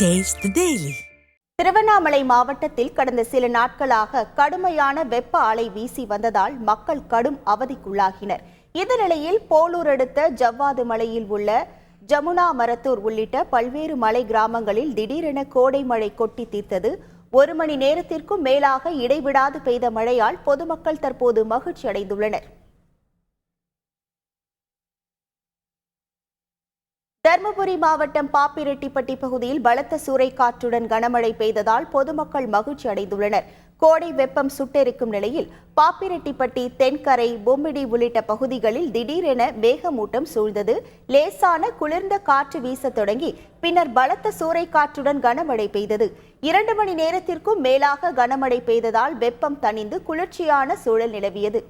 Taste the Tiruvannamalai மாவட்டத்தில் கடந்த சில நாட்களாக கடுமையான வெப்ப அலை வீசி வந்ததால் மக்கள் கடும் அவதிக்குள்ளாகினர். இந்த நிலையில் போலூர் அடுத்த ஜவ்வாது மலையில் உள்ள ஜமுனா மரத்தூர் உள்ளிட்ட பல்வேறு மலை கிராமங்களில் திடீரென கோடை மழை கொட்டி தீர்த்தது. ஒரு மணி நேரத்திற்கும் மேலாக இடைவிடாது பெய்த மழையால் பொதுமக்கள் தற்போது மகிழ்ச்சி அடைந்துள்ளனர் தருமபுரி மாவட்டம் பாப்பிரெட்டிப்பட்டி பகுதியில் பலத்த சூறைக்காற்றுடன் கனமழை பெய்ததால் பொதுமக்கள் மகிழ்ச்சி அடைந்துள்ளனர். கோடை வெப்பம் சுட்டெரிக்கும் நிலையில் பாப்பிரெட்டிப்பட்டி தென்கரை பொம்மிடி உள்ளிட்ட பகுதிகளில் திடீரென மேகமூட்டம் சூழ்ந்தது. லேசான குளிர்ந்த காற்று வீசத் தொடங்கி பின்னர் பலத்த சூறைக்காற்றுடன் கனமழை பெய்தது. இரண்டு மணி நேரத்திற்கும் மேலாக கனமழை பெய்ததால் வெப்பம் தணிந்து குளிர்ச்சியான சூழல் நிலவியது.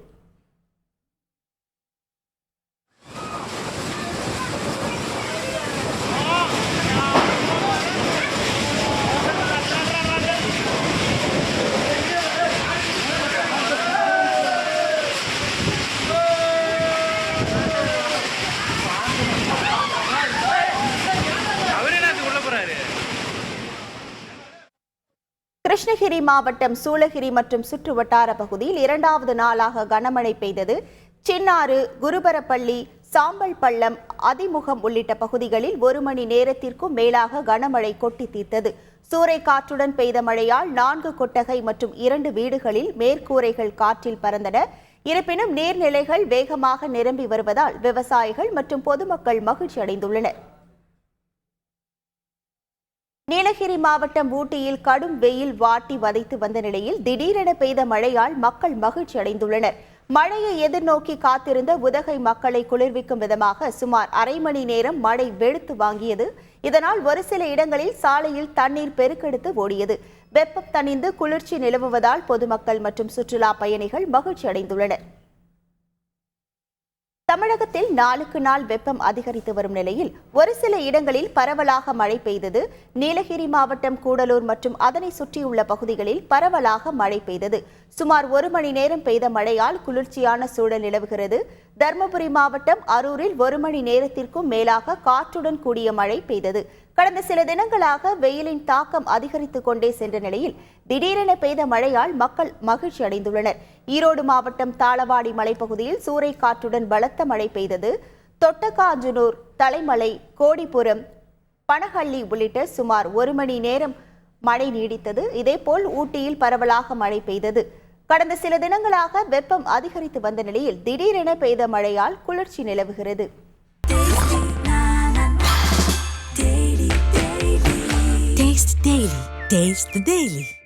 கிருஷ்ணகிரி மாவட்டம் சூளகிரி மற்றும் சுற்று வட்டார பகுதியில் இரண்டாவது நாளாக கனமழை பெய்தது. சின்னாறு குருபரப்பள்ளி சாம்பல் பள்ளம் அதிமுகம் உள்ளிட்ட பகுதிகளில் ஒரு மணி நேரத்திற்கும் மேலாக கனமழை கொட்டி தீர்த்தது. சூறை காற்றுடன் பெய்த மழையால் நான்கு கொட்டகை மற்றும் இரண்டு வீடுகளில் மேற்கூரைகள் காற்றில் பறந்தன. இருப்பினும் நீர்நிலைகள் வேகமாக நிரம்பி வருவதால் விவசாயிகள் மற்றும் பொதுமக்கள் மகிழ்ச்சி அடைந்துள்ளனர் நீலகிரி மாவட்டம் ஊட்டியில் கடும் வெயில் வாட்டி வதைத்து வந்த நிலையில் திடீரென பெய்த மழையால் மக்கள் மகிழ்ச்சி அடைந்துள்ளனர். மழையை எதிர்நோக்கி காத்திருந்த உதகை மக்களை குளிர்விக்கும் விதமாக சுமார் அரை மணி நேரம் மழை வெளுத்து வாங்கியது. இதனால் ஒரு சில இடங்களில் சாலையில் தண்ணீர் பெருக்கெடுத்து ஓடியது. வெப்பம் தணிந்து குளிர்ச்சி நிலவுவதால் பொதுமக்கள் மற்றும் சுற்றுலா பயணிகள் மகிழ்ச்சி அடைந்துள்ளனர். தமிழகத்தில் நாளுக்கு நாள் வெப்பம் அதிகரித்து வரும் நிலையில் ஒரு சில இடங்களில் பரவலாக மழை பெய்தது. நீலகிரி மாவட்டம் கூடலூர் மற்றும் அதனை சுற்றியுள்ள பகுதிகளில் பரவலாக மழை பெய்தது. சுமார் ஒரு மணி நேரம் பெய்த மழையால் குளிர்ச்சியான சூழல் நிலவுகிறது. தருமபுரி மாவட்டம் அரூரில் ஒரு மணி நேரத்திற்கும் மேலாக காற்றுடன் கூடிய மழை பெய்தது. கடந்த சில தினங்களாக வெயிலின் தாக்கம் அதிகரித்துக் கொண்டே சென்ற நிலையில் திடீரென பெய்த மழையால் மக்கள் மகிழ்ச்சி அடைந்துள்ளனர். ஈரோடு மாவட்டம் தாளவாடி மலைப்பகுதியில் சூறைக்காற்றுடன் பலத்த மழை பெய்தது. தொட்டக்காஞ்சனூர் தலைமலை கோடிபுரம் பனஹள்ளி உள்ளிட்ட சுமார் ஒரு மணி நேரம் மழை நீடித்தது. இதேபோல் ஊட்டியில் பரவலாக மழை பெய்தது. கடந்த சில தினங்களாக வெப்பம் அதிகரித்து வந்த நிலையில் திடீரென பெய்த மழையால் குளிர்ச்சி நிலவுகிறது. Taste the Daily.